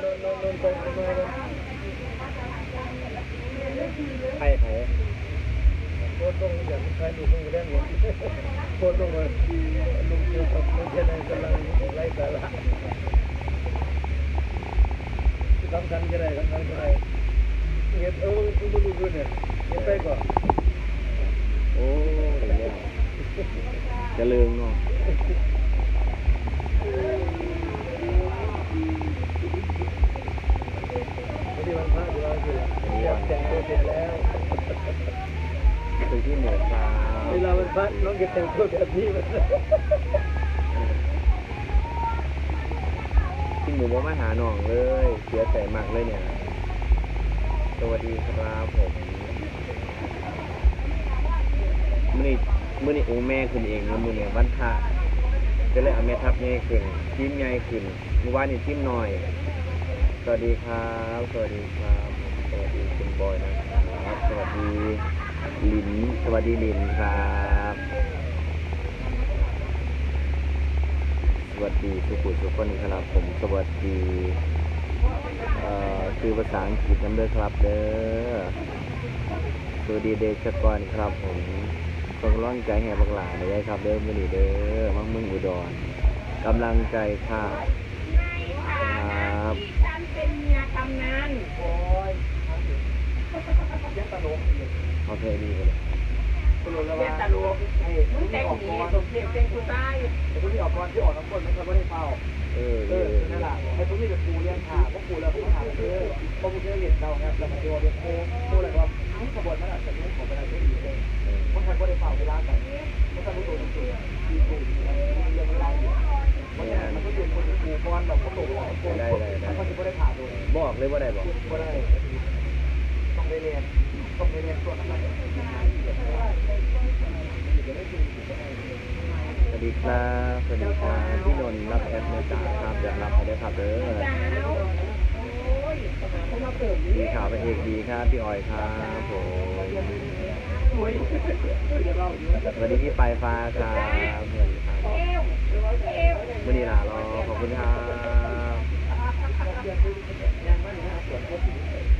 ไปมาเลยไผ่ไผ่โคตรตรงอย่างใครดูตรงแรงหมดโคตรตรงเลยลุงเกี่ยวกับลุงเจนกำลังไล่สาระสำคัญก็ได้สำคัญก็ได้เงี้ยเออดูดูดูเนี่ยเงี้ยไปก่อนโอ้ยจะลืมเนาะ แต่งตัวเสร็จแล้วคือที่หมูครัเวลาวันพระน้องจะแต่งตัวแบบนี้มันที่หมูบ่มาหาหน่องเลย เสียใจมากเลยเนี่ย สวัสดีครับผมมื่อนี้มื่อนี้โอ้แม่ขึ้นเองนะมื่อนี้วันพระก็เลยเอาแม่ทับใหญ่ขึ้นทีมใหญ่ขึ้นเมื่อวานนี่ทีมหน้อย สวัสดีครับ สวัสดีครับ วัสดีคุณบอยนะครับสวัสดีลินสวัสดีลินครับสวัสดีทุกผู้ทุกคนครับผมสวัสดีเอ่อคือภาษาอังกฤษนั่นเด้อครับเด้อสวัสดีเดชกรครับผมส่งร่างใจแห่บักหลาเลยครับเด้อมื่อนี้เด้อมังมึงอุดรกำลังใจค่ะครับ ฉันเป็นเมียกำนัน โอ้ยยังตลก เอาเพลงนี้ไปเลย ตลกแล้ว เมีย ว่า ตลก มึงแต่งหนีสมเด็จเป็นกูตายแต่พวกนี้ออกก่อนที่ออกน้ำก้นนะครับไม่ได้เฝ้าเออเออนั่นแหละไอ้พวกนี้จะปูเลี้ยงขาพวกปูแล้วพวกขาเออพวกปูเลี้ยงเรียญเราครับแล้วมันจะว่าเป็นโค้งโค้งอะไรครับทั้งขบวนมันอาจจะไม่ของเวลาที่ดีเลยเพราะท่านก็ได้เฝ้าเวลากันเพราะท่านรู้ตัวจริงๆดีจริงเรียนเวลาอยู่เพราะฉะนั้นมันก็เป็นคนปูก้อนแบบเขาโตเขาโตมันก็จะไม่ได้ผ่าโดยบอกเลยว่าได้บอกก็ได้ต้องได้เรียนต้องได้เรียนส่วนอะไรส วัสดีครับสวัสดีครับพี่นนท์รับแอดเมจ่าครับอยากรับให้ได้ครับเด้อสาวโอ้ยเขามาเปิดดีข่าวพระเอกดีครับพี่ออยครับผมสวัสดีพี่ปลายฟ้าครับสวัสดีครับเอวเอววันนี้ลารอขอบคุณครับ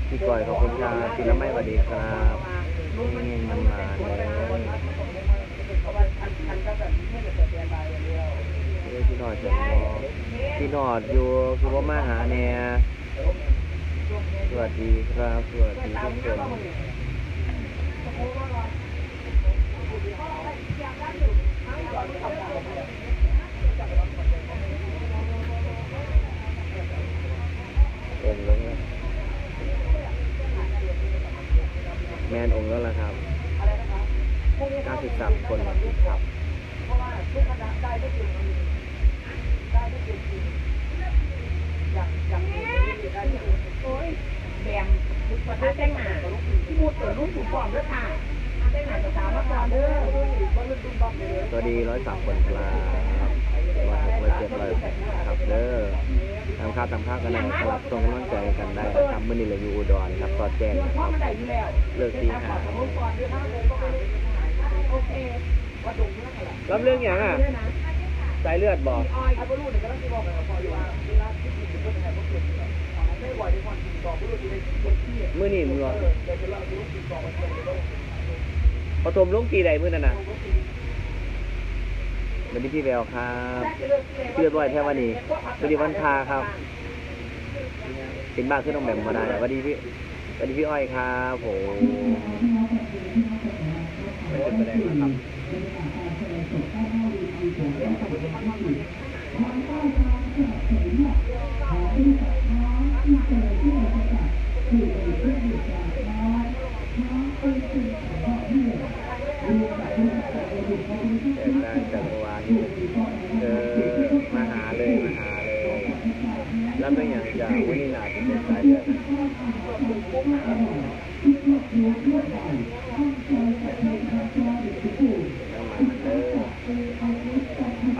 พี่ก้อยขอบคุณครับพี่ละไม่สวัสดีครับเงี้ยมันมาเลยเอ้ยพี่หนอดจะรอพี่หน อดอยู่คือว่ามาหาเนี่ยสวัสดีครับสวัสดีทุกคนองค์แล้วนะแมนองค์แล้วล่ะครับ93คนครับ โอ้ยแบมมาท้าแต่งหนามูดเปิดรุ่นถูกก่อนด้วยค่ะแต่งหนาจะสาวมาก่อนเด้อสวัสดีร้อยสามคนครับร้อยหกร้อยเจ็ดร้อยครับเด้อทำข้าวทำข้าวกันนะครับส่งกำลังใจกันได้นะครับมื่อนี้เราอยู่อุดรครับตอนแจ้งนะคพ่อรับมันได้อยู่แล้วเลิกตีห้าโอเครับเรื่องอย่างอะ สายเลือดบอกเขารู้เดี๋ยวก็ต้องบอกกันพออยู่ว่าเวลาที่มีคนแทนก็เกิดไม่ไหวในความจริงบอกผู้รู้ที่ได้คนที่มื่อนี้มึงเหรอพอโทมลุ้งบอกมันเป็นเรื่องปฐมลงปีใดมื่อนั้นน่ะวันนี้พี่แววครับพี่เรียบร้อยแค่วันนี้วันนี้วันพาครับเป็นบ้าขึ้นต้องแบ่งมาได้วัสดีพี่วัสดีพี่อ้อยครับผมเป็นแสดงนะครับ แต่การจักรวาลเออมาหาเลยมาหาเลยแล้วเป็นอย่างจากวันนี้นาจะเป็นสายเลือด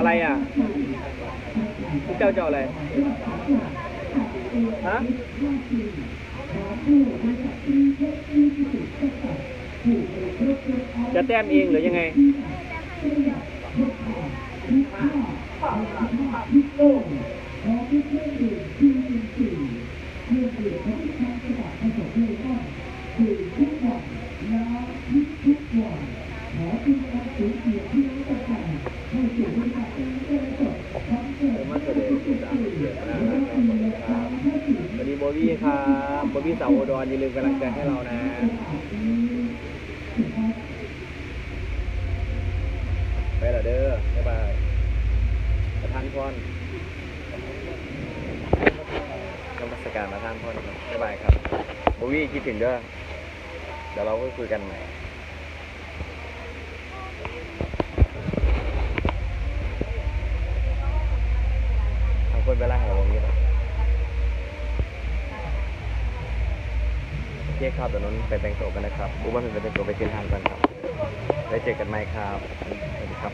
อะไรอะเจ้าเจ้าอะไร ฮะ จะแต้มเองหรือยังไงเมาแสดงที่สามเดือนน่ารักครับสวัสดีโบวี่ครับโบวี่สาวอุดรอย่าลืมกำลังใจให้เรานะไปละเด้อบ๊ายบายประธานพรนมัสการประธานพรครับบ๊ายบายครับโบวี่คิดถึงเด้อเดี๋ยวเราค่อยคุยกันใหม่ทาคนเวลาแห่วงนี้หรอ เคครับเดี๋ยวน้นไปแต่งตัวกันนะครับบูบ้าเป็นไปแต่งตัวไปเที่ยวทางกันครับไว้เจอกันใหม่ครับสวัสดีครับ